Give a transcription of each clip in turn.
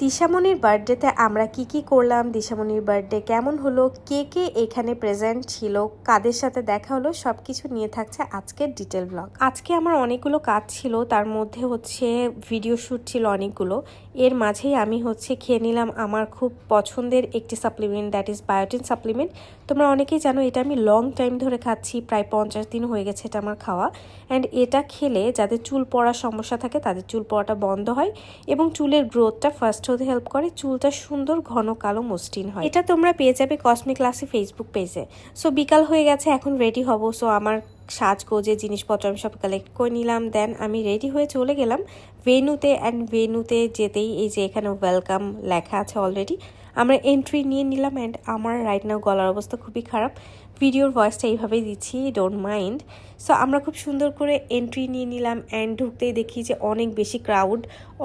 দিশামণির বার্থডেতে আমরা কি কি করলাম? দিশামণির বার্থডে কেমন হলো? কে কে এখানে প্রেজেন্ট ছিল? কাদের সাথে দেখা হলো? সব কিছু নিয়ে থাকছে আজকের ডিটেল ব্লগ আজকে আমার অনেকগুলো কাজ ছিল, তার মধ্যে হচ্ছে ভিডিও শ্যুট ছিল অনেকগুলো। এর মাঝেই আমি হচ্ছে খেয়ে নিলাম আমার খুব পছন্দের একটি supplement that is biotin supplement তোমরা অনেকেই জানো এটা আমি লং টাইম ধরে খাচ্ছি, প্রায় পঞ্চাশ দিন হয়ে গেছে এটা আমার খাওয়া। অ্যান্ড এটা খেলে যাদের চুল পড়ার সমস্যা থাকে তাদের চুল পড়াটা বন্ধ হয় এবং চুলের গ্রোথটা ফার্স্ট হতে হেল্প করে, চুলটা সুন্দর ঘন কালো মসৃণ হয়। এটা তোমরা পেয়ে যাবে কসমিক ক্লাসি ফেসবুক পেজে সো বিকাল হয়ে গেছে, এখন রেডি হব। সো আমার সাজগোজে জিনিসপত্র আমি সব কালেক্ট করে নিলাম। দেন আমি রেডি হয়ে চলে গেলাম। ভেনুতে অ্যান্ড ভেনুতে যেতেই এই যে এখানে ওয়েলকাম লেখা আছে অলরেডি আমরা এন্ট্রি নিয়ে নিলাম অ্যান্ড আমার রাইট নাও গলার অবস্থা খুবই খারাপ। ভিডিওর ভয়েসটা এইভাবেই দিচ্ছি ডোন্ট মাইন্ড সো আমরা খুব সুন্দর করে এন্ট্রি নিয়ে নিলাম অ্যান্ড ঢুকতেই দেখি যে অনেক বেশি ক্রাউড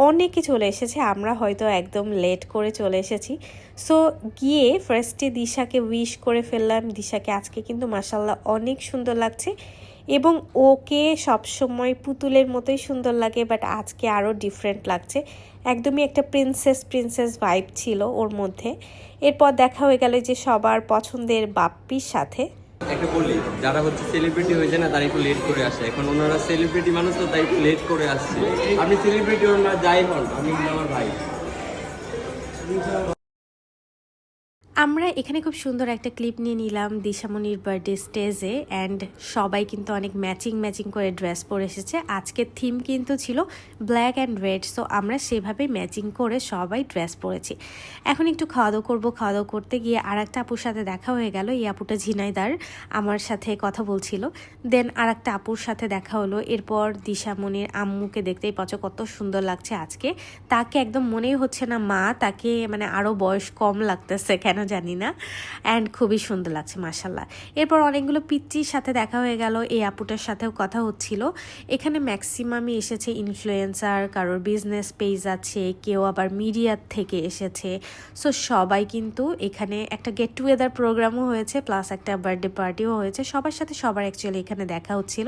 অনেকে চলে এসেছে। আমরা হয়তো একদম লেট করে চলে এসেছি। সো গিয়ে ফার্স্টে দিশাকে উইশ করে ফেললাম। দিশাকে আজকে কিন্তু মাসাল্লাহ অনেক সুন্দর লাগছে। এবং ওকে সবসময় পুতুলের মতোই সুন্দর লাগে বাট আজকে আরও ডিফারেন্ট লাগছে। একদমই একটা প্রিন্সেস প্রিন্সেস ভাইব ছিল ওর মধ্যে। এরপর দেখা হয়ে গেল যে সবার পছন্দের বাপ্পির সাথে। একটা বলি, যারা হচ্ছে সেলিব্রিটি হয়ে যায় না, তারা একটু লেট করে আসে। এখন ওনারা সেলিব্রিটি মানুষ তো, তাই একটু লেট করে আসছে। আপনি সেলিব্রিটি ওনারা যাই হন, আমি আমার ভাই। আমরা এখানে খুব সুন্দর একটা ক্লিপ নিয়ে নিলাম দিশামণির বার্থডে স্টেজে অ্যান্ড সবাই কিন্তু অনেক ম্যাচিং ম্যাচিং করে ড্রেস পরে এসেছে। আজকের থিম কিন্তু ছিল ব্ল্যাক অ্যান্ড রেড সো আমরা সেভাবে ম্যাচিং করে সবাই ড্রেস পরেছি। এখন একটু খাওয়া দাওয়া করব। খাওয়া দাওয়া করতে গিয়ে আর একটা আপুর সাথে দেখা হয়ে গেল। এই আপুটা ঝিনাইদার, আমার সাথে কথা বলছিল। দেন আর একটা আপুর সাথে দেখা হলো। এরপর দিশামণির আম্মুকে দেখতেই পাচ্ছ কত সুন্দর লাগছে আজকে। তাকে একদম মনেই হচ্ছে না মা, তাকে মানে আরও বয়স কম লাগতেছে, কেন জানি না। অ্যান্ড খুবই সুন্দর লাগছে মাসাল্লাহ এরপর অনেকগুলো পিচ্চির সাথে দেখা হয়ে গেল, এই আপুটার সাথেও কথা হচ্ছিল। এখানে ম্যাক্সিমামই এসেছে ইনফ্লুয়েন্সার কারোর বিজনেস পেজ আছে, কেউ আবার মিডিয়ার থেকে এসেছে। সো সবাই কিন্তু এখানে একটা গেট টুগেদার প্রোগ্রামও হয়েছে প্লাস একটা বার্থডে পার্টিও হয়েছে। সবার সাথে সবার অ্যাকচুয়ালি এখানে দেখা হচ্ছিল।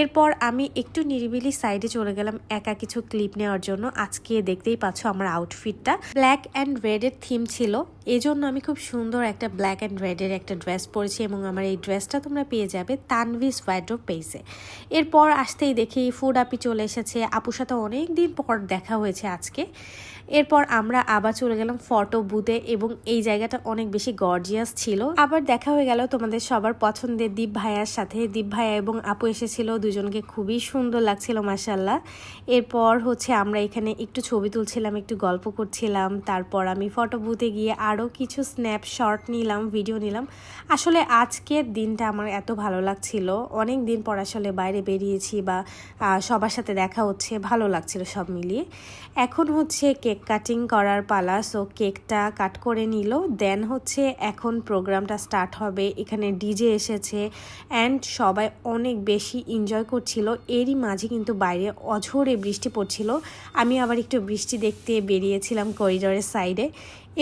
এরপর আমি একটু নিরিবিলি সাইডে চলে গেলাম একা কিছু ক্লিপ নেওয়ার জন্য। আজকে দেখতেই পাচ্ছ আমার আউটফিটটা ব্ল্যাক অ্যান্ড রেডের থিম ছিল। এজন্য আমি খুব সুন্দর একটা ব্ল্যাক অ্যান্ড রেডের একটা ড্রেস পরেছি এবং আমার এই ড্রেসটা তোমরা পেয়ে যাবে তানভিস ওয়াইড্রো পেজে এরপর আসতেই দেখি ফুড আপি চলে এসেছে। আপুর সাথে অনেক দিন পর দেখা হয়েছে আজকে। এরপর আমরা আবার চলে গেলাম ফটো বুথে এবং এই জায়গাটা অনেক বেশি গর্জিয়াস ছিল। আবার দেখা হয়ে গেল তোমাদের সবার পছন্দের দীপ ভাইয়ার সাথে। দীপ ভাইয়া এবং আপু এসেছিল, দুজনকে খুবই সুন্দর লাগছিল মাসাল্লাহ এরপর হচ্ছে আমরা এখানে একটু ছবি তুলছিলাম, একটু গল্প করছিলাম। তারপর আমি ফটো বুথে গিয়ে আরও কিছু স্ন্যাপশট নিলাম ভিডিও নিলাম। আসলে আজকের দিনটা আমার এত ভালো লাগছিল। অনেক দিন পর আসলে বাইরে বেরিয়েছি বা সবার সাথে দেখা হচ্ছে, ভালো লাগছিল সব মিলিয়ে। এখন হচ্ছে কেক কাটিং করার পালা সো কেকটা কাট করে নিল। দেন হচ্ছে এখন প্রোগ্রামটা স্টার্ট হবে। এখানে ডিজে এসেছে অ্যান্ড সবাই অনেক বেশি এনজয় করছিল। এরই মাঝে কিন্তু বাইরে অঝোরে বৃষ্টি পড়ছিল। আমি আবার একটু বৃষ্টি দেখতে বেরিয়েছিলাম করিডোরের সাইডে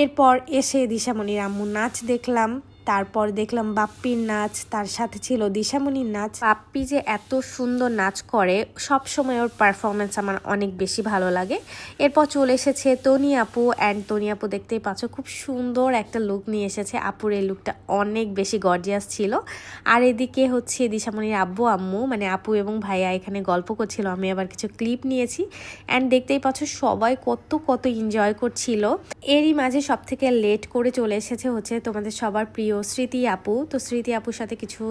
এরপর এসে দিশামণির আম্মু নাচ দেখলাম। তারপর দেখলাম বাপ্পির নাচ, তার সাথে ছিল দিশামণির নাচ। বাপ্পি যে এত সুন্দর নাচ করে, সব সময় ওর পারফরমেন্স আমার অনেক বেশি ভালো লাগে। এরপর চলে এসেছে তনি আপু অ্যান্ড তনি আপু দেখতেই পাচ্ছ, খুব সুন্দর একটা লুক নিয়ে এসেছে। আপুর এই লুকটা অনেক বেশি গর্জিয়াস ছিল। আর এদিকে হচ্ছে দিশামণির আব্বু, আম্মু মানে আপু এবং ভাইয়া এখানে গল্প করছিল, আমি আবার কিছু ক্লিপ নিয়েছি। অ্যান্ড দেখতেই পাচ্ছ সবাই কত কত এনজয় করছিল। এরই মাঝে সব থেকে লেট করে চলে এসেছে হচ্ছে তোমাদের সবার প্রিয় স্মৃতি আপু, তো স্মৃতি আপুর সাথে কিছু,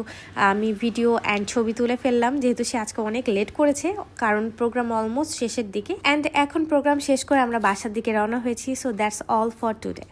আমি ভিডিও অ্যান্ড ছবি তুলে ফেললাম। যেহেতু সে আজকে অনেক লেট করেছে, কারণ প্রোগ্রাম অলমোস্ট শেষের দিকে। অ্যান্ড এখন প্রোগ্রাম শেষ করে আমরা বাসার দিকে রওনা হয়েছি so that's all for today